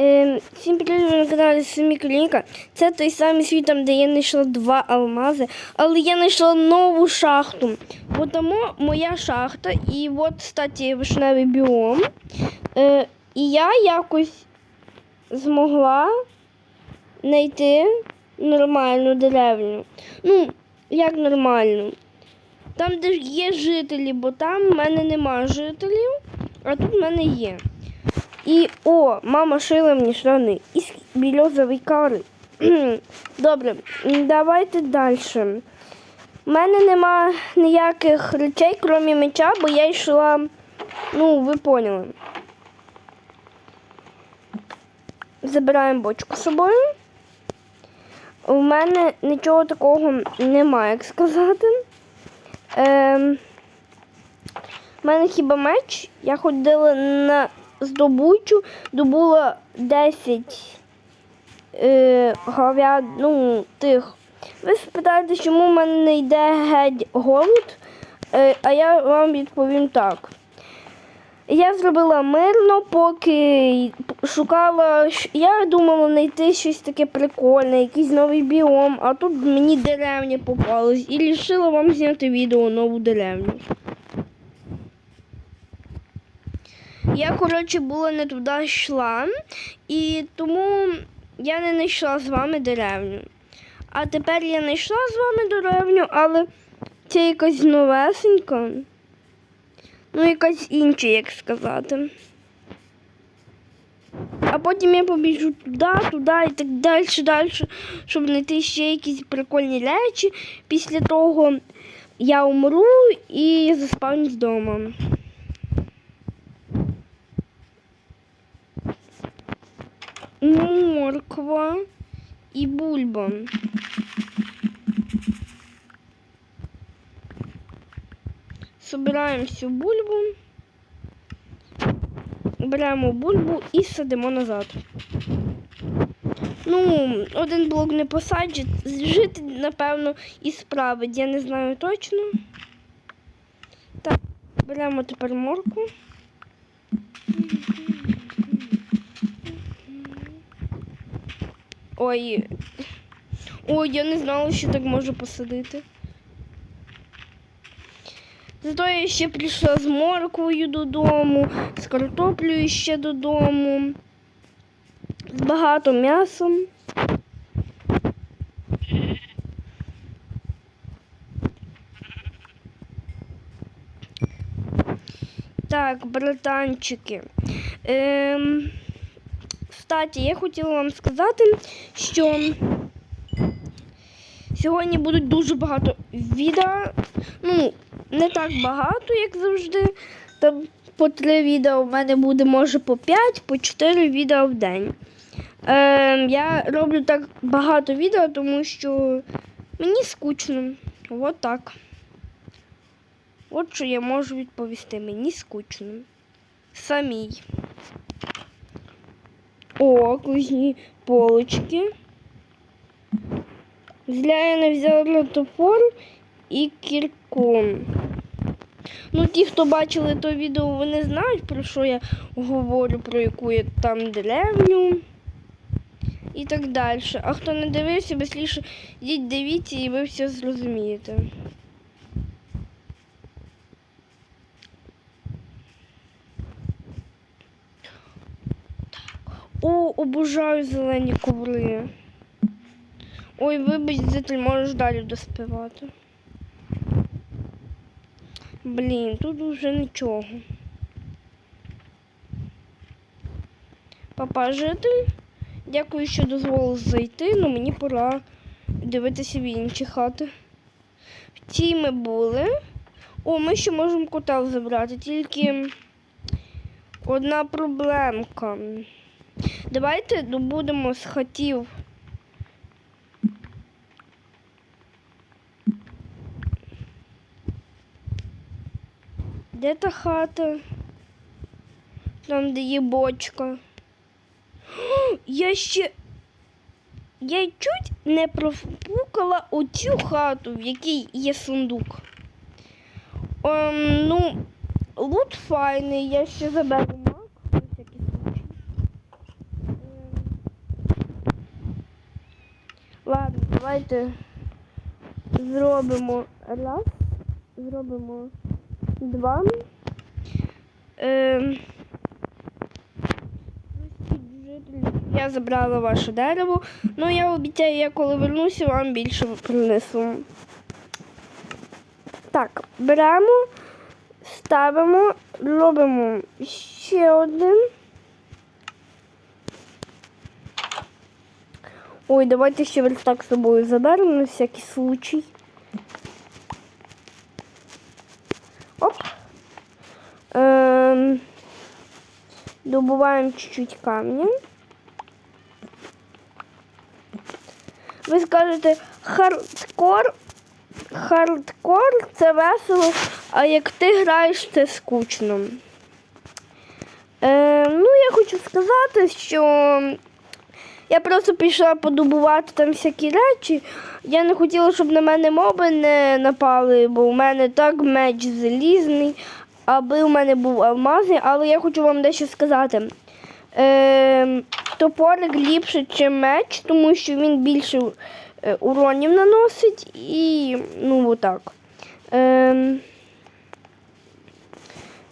Е, всім привіт на каналі Сумі Клініка. Це той самий світ, там, де я знайшла два алмази, але я знайшла нову шахту. Тому моя шахта, і от, кстати, вишневий біом. Е, і я якось змогла знайти нормальну деревню. Ну, як нормальну. Там, де є жителі, бо там в мене нема жителів, а тут в мене є. І о, мама шила мені штани із більозової кари. Добре, давайте далі. У мене нема ніяких речей, крім меча, бо я йшла, ну, ви поняли. Забираємо бочку з собою. У мене нічого такого немає, як сказати. Ем, у мене хіба меч. Я ходила на здобучу, добула 10 е, говяд, ну, тих. Ви спитаєте, чому в мене не йде геть голод, е, а я вам відповім так. Я зробила мирно, поки шукала. Я думала знайти щось таке прикольне, якийсь новий біом, а тут мені деревня попалась і вирішила вам зняти відео нову деревню. Я, коротше, була не туди йшла, і тому я не знайшла з вами деревню. А тепер я знайшла з вами деревню, але це якась новесенька. Ну, якась інша, як сказати. А потім я побіжу туди, туди і так далі, далі, щоб знайти ще якісь прикольні речі. Після того я умру і заспавнюсь вдома. Морква і бульба. Собираємо всю бульбу, беремо бульбу і садимо назад. Ну, один блок не посаджить, жити, напевно, і справить, я не знаю точно. Так, беремо тепер морку. Ой. Ой, я не знала, що так можу посадити. Зато я ще прийшла з морквою додому, з картоплею ще додому, з багато м'ясом. Так, братанчики. Ем, кстати, я хотіла вам сказати, що сьогодні будуть дуже багато відео. Ну, не так багато, як завжди. Там по три відео в мене буде, може, по 5, по 4 відео в день. Ем, я роблю так багато відео, тому що мені скучно. От так. От що я можу відповісти. Мені скучно. Самій. О, кузні полочки. Зля я не взяла топор і кірку. Ну, ті, хто бачили то відео, вони знають, про що я говорю, про яку я там деревню і так далі. А хто не дивився, безліше йдіть дивіться і ви все зрозумієте. О, обожаю зелені коври. Ой, вибач, зитель, можеш далі доспівати. Блін, тут вже нічого. Папа житель, дякую, що дозволив зайти, але мені пора дивитися в інші хати. В цій ми були. О, ми ще можемо котел забрати, тільки одна проблемка. Давайте добудемо з хатів. Де та хата? Там, де є бочка. О, Я ще. Я чуть не профукала оцю хату, в якій є сундук. Ем, ну, лут файний, я ще заберу мак, на всякий случай. Ем, Ладно, давайте зробимо раз, зробимо два. Жителі, я забрала ваше дерево. Ну, я обіцяю, я коли вернуся, вам більше принесу. Так, беремо, ставимо, робимо ще один. Ой, давайте ще верстак з собою заберемо на всякий случай. Оп. Ем, добуваємо чуть-чуть камня. Ви скажете хардкор. Хардкор це весело, а як ти граєш, це скучно. Е, ну, я хочу сказати, що я просто пішла подобувати там всякі речі. Я не хотіла, щоб на мене моби не напали, бо у мене так меч залізний, аби у мене був алмазний, але я хочу вам дещо сказати. Е, топорик ліпше, ніж меч, тому що він більше е, уронів наносить і ну отак. Е,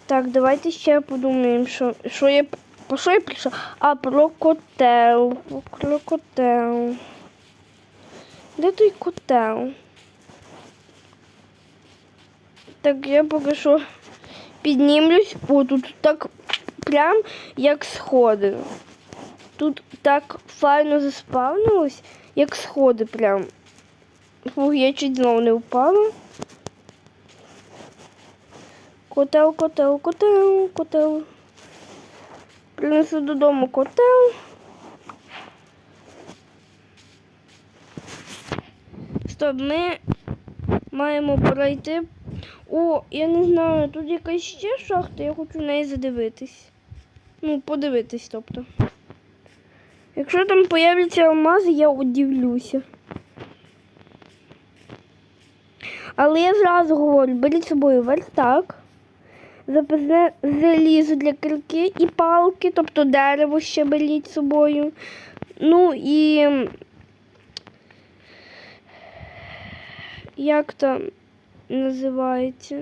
так, давайте ще подумаємо, що, що я по що я прийшла? А, про котел. Про котел. Де той котел? Так, я поки що піднімлюсь. О, тут так прям як сходи. Тут так файно заспавнилось, як сходи прям. Фух, я чуть знову не впала. Котел, котел, котел, котел. Принесу додому котел. Стоп, ми маємо пройти. О, я не знаю, тут якась ще шахта, я хочу в неї задивитись. Ну, подивитись, тобто. Якщо там появляться алмази, я удивлюся. Але я зразу говорю, беріть з собою верстак запасне залізо для кирки і палки, тобто дерево ще беріть з собою. Ну і як там називається?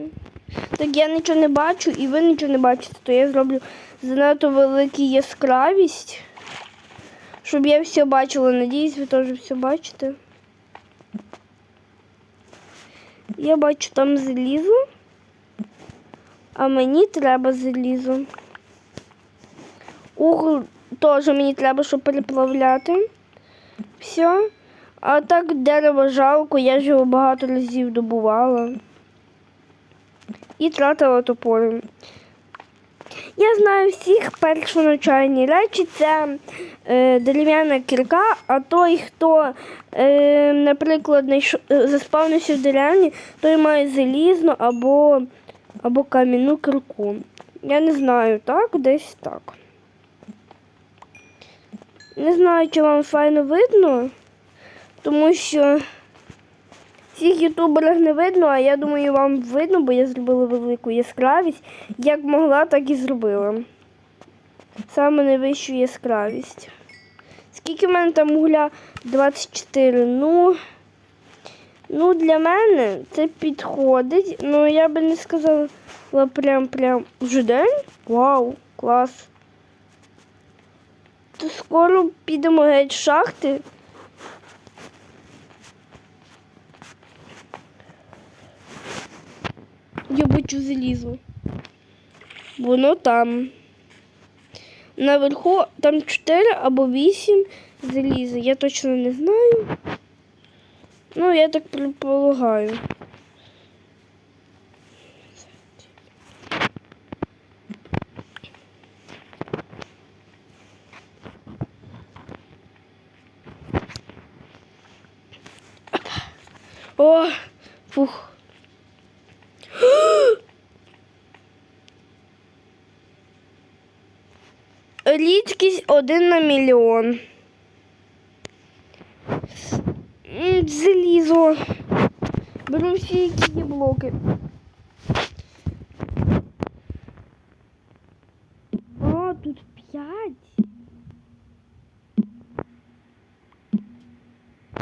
Так я нічого не бачу і ви нічого не бачите, то я зроблю занадто велику яскравість, щоб я все бачила. Надіюсь, ви теж все бачите. Я бачу там залізо. А мені треба залізо. Угол теж мені треба, щоб переплавляти. Все. А так дерево жалко, я ж його багато разів добувала. І тратила топори. Я знаю всіх першоначальні речі це е, дерев'яна кірка, а той, хто, е, наприклад, найш... заспавнився в деревні, той має залізно або або кам'яну кирку. Я не знаю, так, десь так. Не знаю, чи вам файно видно, тому що всіх ютуберів не видно, а я думаю, вам видно, бо я зробила велику яскравість. Як могла, так і зробила. Саме найвищу яскравість. Скільки в мене там угля? 24. Ну. Ну, для мене це підходить. Ну, я би не сказала прям прям вже день. Вау, клас. То скоро підемо геть з шахти. Я бачу залізо. Воно там. Наверху там 4 або 8 заліза. Я точно не знаю. Ну, я так предполагаю. О, фух. Рідкість один на мільйон. М, Залізо. Беру всі, які є блоки. А, тут п'ять.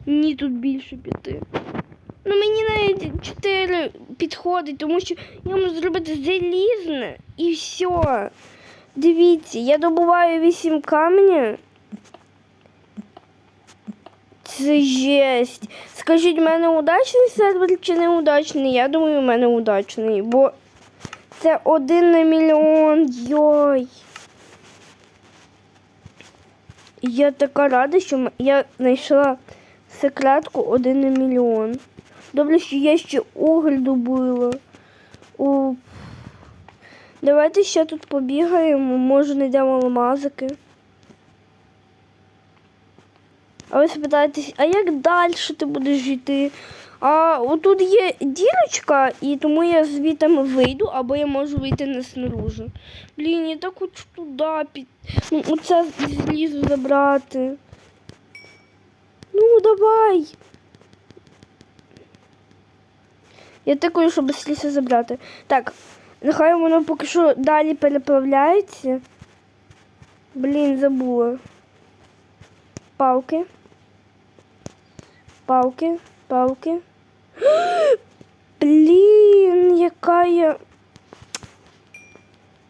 Ні, тут більше п'яти. Ну мені навіть чотири підходить, тому що я можу зробити залізне і все. Дивіться, я добуваю вісім камня. Це жесть. Скажіть, в мене удачний сервер чи неудачний? Я думаю, в мене удачний, бо це один на мільйон. Йой. Я така рада, що я знайшла секретку один на мільйон. Добре, що я ще уголь добила. У... Давайте ще тут побігаємо, може знайдемо алмазики. А ви спитаєтесь, а як далі ти будеш йти? А отут є дірочка, і тому я звідти вийду, або я можу вийти не снаружи. Блін, я так хочу туди під. Ну, оце злізу забрати. Ну, давай. Я такою, щоб слізу забрати. Так, нехай воно поки що далі переплавляється. Блін, забула. Палки. Палки, палки. Блін, яка я.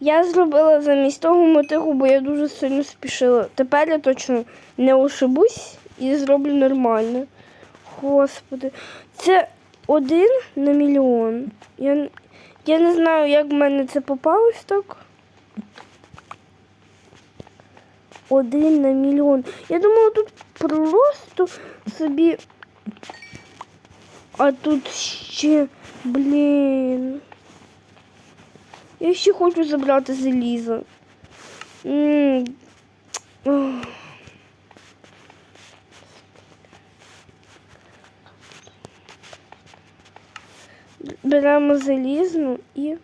Я зробила замість того мотигу, бо я дуже сильно спішила. Тепер я точно не ошибусь і зроблю нормально. Господи, це один на мільйон. Я, я не знаю, як в мене це попалось так. Один на мільйон. Я думала, тут просто собі. А тут ще, блін. Я ще хочу забрати залізо. М. Беремо залізну і.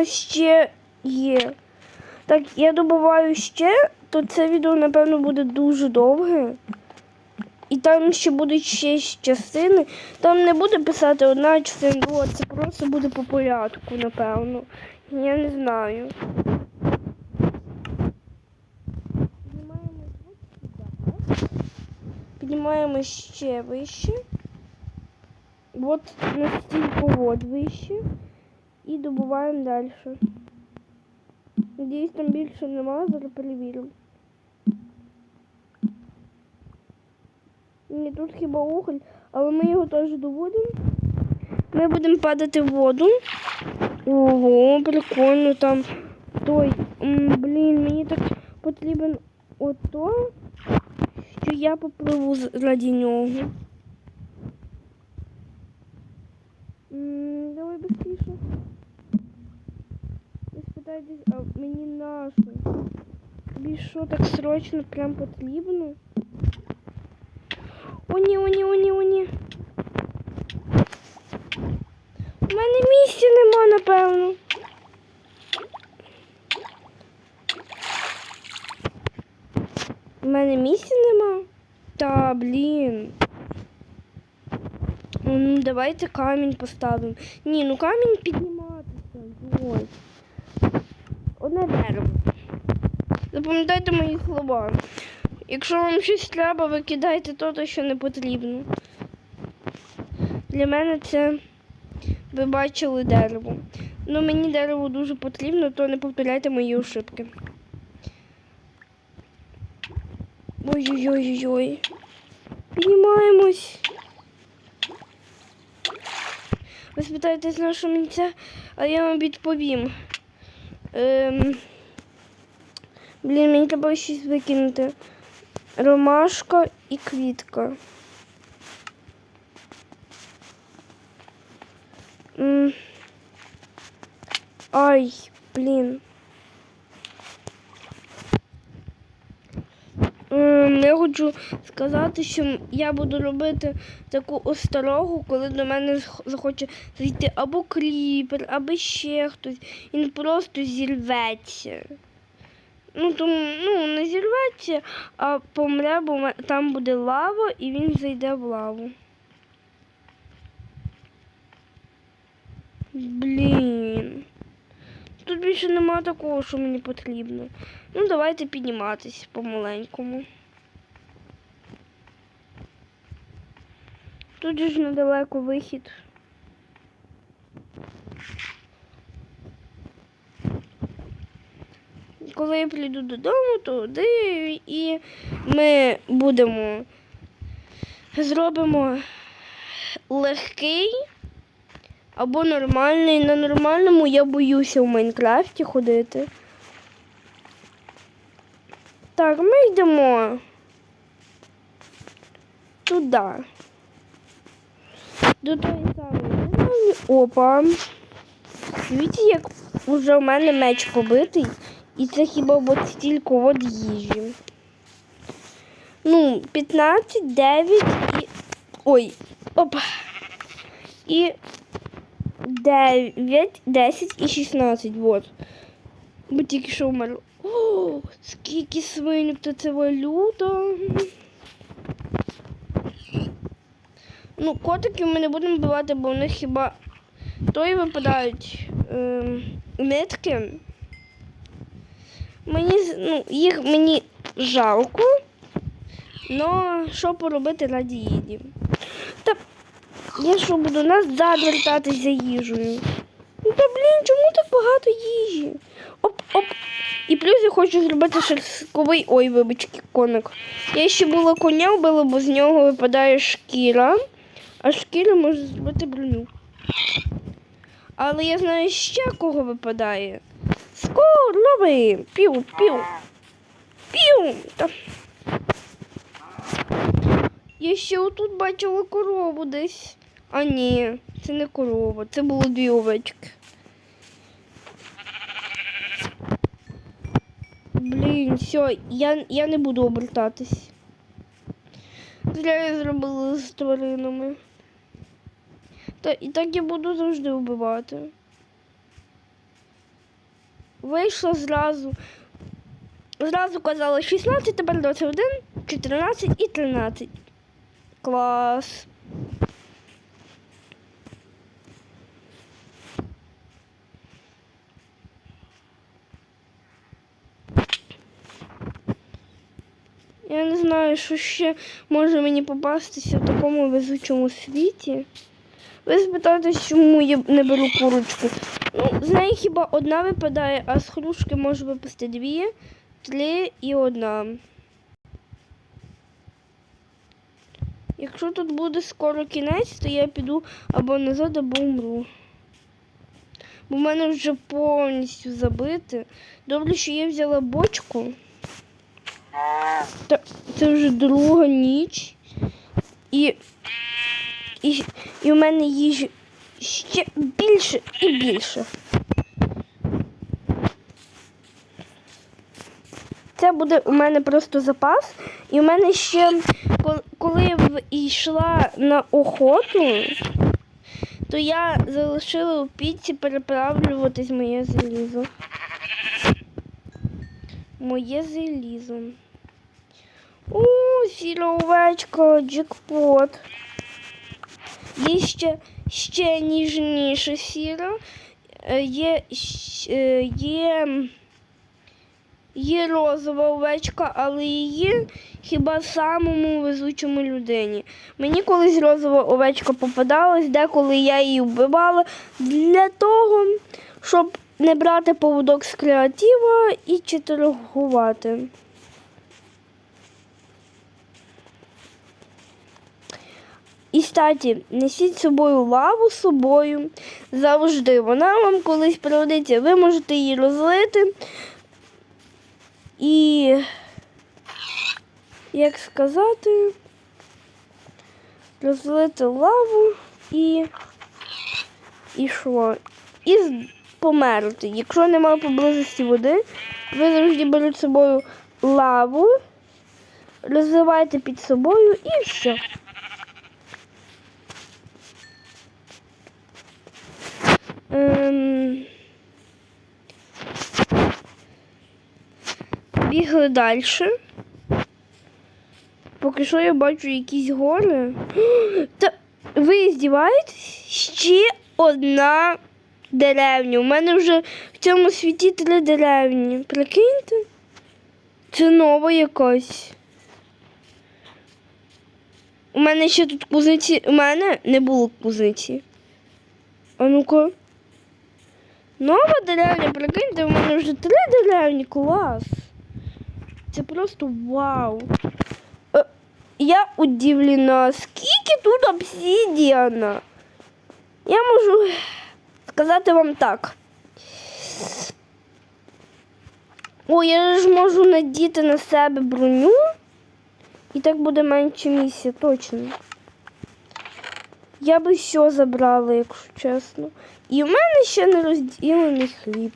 Там ще є. Так, я добуваю ще, то це відео, напевно, буде дуже довге. І там ще будуть ще частини. Там не буде писати одна частина, друга, це просто буде по порядку, напевно. Я не знаю. Піднімаємо ще вище. От настільки от вище. І добуваємо далі. Надіюсь, там більше нема, зараз перевіримо. Ні, тут хіба уголь, але ми його теж добудемо. Ми будемо падати в воду. Ого, прикольно там. Той, блін, мені так потрібен ото, що я попливу з- раді нього. Давай быстріше. Ви спитаєтесь, а мені нашу. Тобі що так срочно прям потрібно? О, ні, о, ні, о, ні, о, ні. У мене місця нема, напевно. У мене місця нема. Та, блін. Ну, давайте камінь поставимо. Ні, ну камінь підніматися. Ой. Одне дерево. Запам'ятайте мої слова. Якщо вам щось треба, ви кидайте то, то, що не потрібно. Для мене це ви бачили дерево. Ну мені дерево дуже потрібно, то не повторяйте мої ошибки. Ой-ой-ой-ой. Піднімаємось. Ви спитаєтесь, на що мені це, а я вам відповім. Ем... Блін, мені треба щось викинути. Ромашка і квітка. Ай, блін. Ем, Я хочу сказати, що я буду робити таку осторогу, коли до мене захоче зайти або кріпер, або ще хтось. Він просто зірветься. Ну, тому, ну, не зірветься, а помре, бо там буде лава і він зайде в лаву. Блін. Тут більше нема такого, що мені потрібно. Ну, давайте підніматись помаленькому. Тут же ж недалеко вихід. Коли я прийду додому, туди і ми будемо зробимо легкий або нормальний. На нормальному я боюся в Майнкрафті ходити. Так, ми йдемо туди. До тої самої. Опа. Дивіться, як вже у мене меч побитий. І це хіба от стільки от їжі. Ну, 15, 9 і. Ой, опа. І 9, 10 і 16. Вот. Бо тільки що вмер. О, скільки свинок, то це валюта. Ну, котиків ми не будемо бивати, бо в них хіба тої випадають ем, нитки. Мені ну, їх мені жалко. Но що поробити раді їді? Та я що буду назад вертатись за їжею? Ну та блін, чому так багато їжі? Оп, оп. І плюс я хочу зробити шерстковий. Ой, вибачки, коник. Я ще було коня вбила, бо з нього випадає шкіра, а шкіра може зробити броню. Але я знаю ще кого випадає. Скоро лови! Пів, пів. Пів. Та. Я ще отут бачила корову десь. А ні, це не корова, це було дві овечки. Блін, все, я, я не буду обертатись. Зря я зробила з тваринами. Та, і так я буду завжди вбивати. Вийшла зразу. Зразу казала 16, тепер 21, 14 і 13. Клас. Я не знаю, що ще може мені попастися в такому везучому світі. Ви спитаєте, чому я не беру курочку. Ну, з неї хіба одна випадає, а з хрушки може випасти дві, три і одна. Якщо тут буде скоро кінець, то я піду або назад, або умру. Бо в мене вже повністю забите. Добре, що я взяла бочку. Та, це вже друга ніч. І, і, і в мене їжі ще більше і більше. Це буде у мене просто запас. І у мене ще, коли я в- йшла на охоту, то я залишила у піці переправлюватись моє залізо. Моє залізо. О, сіра овечка, джекпот. Є ще, ще ніжніша сіра. Е, Є, е, є, є розова овечка, але її хіба самому везучому людині. Мені колись розова овечка попадалась, деколи я її вбивала для того, щоб не брати поводок з креатива і читергувати. І статі, несіть з собою лаву з собою завжди. Вона вам колись пригодиться, ви можете її розлити. І, як сказати, розлити лаву і, і що? І померти. Якщо немає поблизості води, ви завжди берете з собою лаву, розливайте під собою і все. Ем... Бігли далі. Поки що я бачу якісь гори. Та ви здіваєтесь? Ще одна деревні. У мене вже в цьому світі три деревні. Прикиньте? Це нова якась. У мене ще тут кузниці. У мене не було кузниці. А ну-ка. Нова деревня, прикиньте, у мене вже три деревні, клас. Це просто вау. Е, Я удивлена, скільки тут обсидіана. Я можу сказати вам так. О, я ж можу надіти на себе броню. І так буде менше місця, точно. Я би все забрала, якщо чесно. І в мене ще не розділений хліб.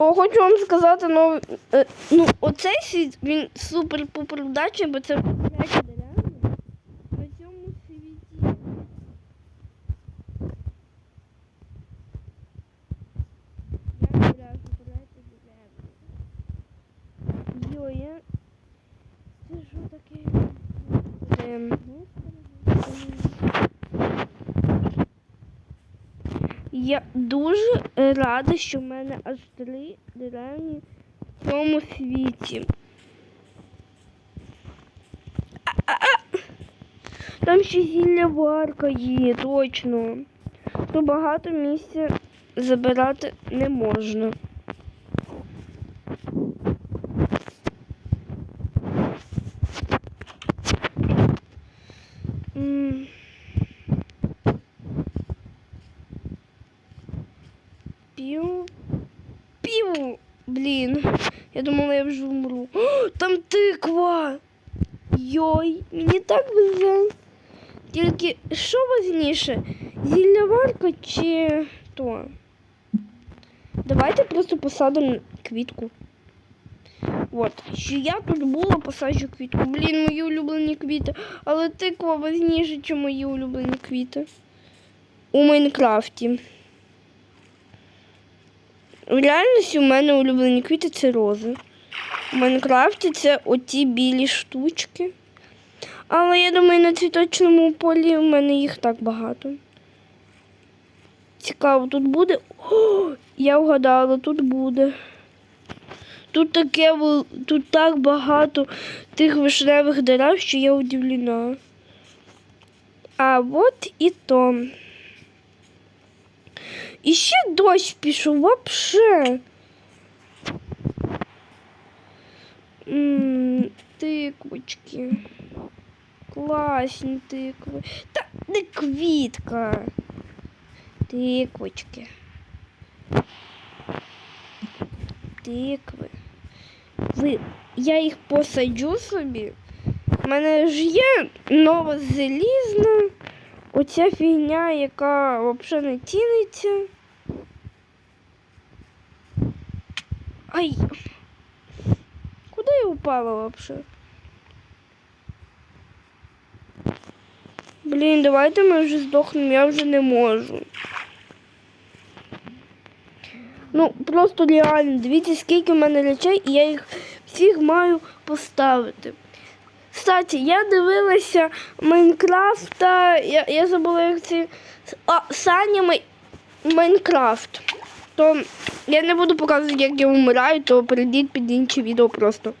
О, хочу вам сказати, ну, е, ну оцей світ, він супер-пупер вдачі, бо це п'ять деревня на цьому світі. Я гуляю по третій деревні. Йо, я... Це що таке? Ем, Я дуже рада, що в мене аж три деревні в цьому світі. Там ще зілля варка є, точно. То багато місця забирати не можна. М. Пів. Пів. Блін. Я думала, я вже вмру. О, там тиква. Йой, мені так везе. Тільки що важніше? Зілляварка чи то? Давайте просто посадимо квітку. От, що я тут була, посаджу квітку. Блін, мої улюблені квіти. Але тиква важніше, ніж мої улюблені квіти. У Майнкрафті. В реальності у мене улюблені квіти це рози. У Майнкрафті це оті білі штучки. Але я думаю, на цвіточному полі в мене їх так багато. Цікаво, тут буде. О, я вгадала, тут буде. Тут таке тут так багато тих вишневих дерев, що я удивлена. А от і то. І ще дощ пішов вообще. Тиквочки. Класні тикви. Та не квітка. Тиквочки. Тикви. Ви, я їх посаджу собі. У мене ж є нова залізна. Оця фігня, яка взагалі не ціниться. Ай. Куди я упала взагалі? Блін, давайте ми вже здохнемо, я вже не можу. Ну, просто реально, дивіться, скільки в мене речей, і я їх всіх маю поставити. Кстати, я дивилася Майнкрафта. Я, я забула, як це. А, Саня Май... Майнкрафт. То я не буду показувати, як я вмираю, то перейдіть під інше відео просто.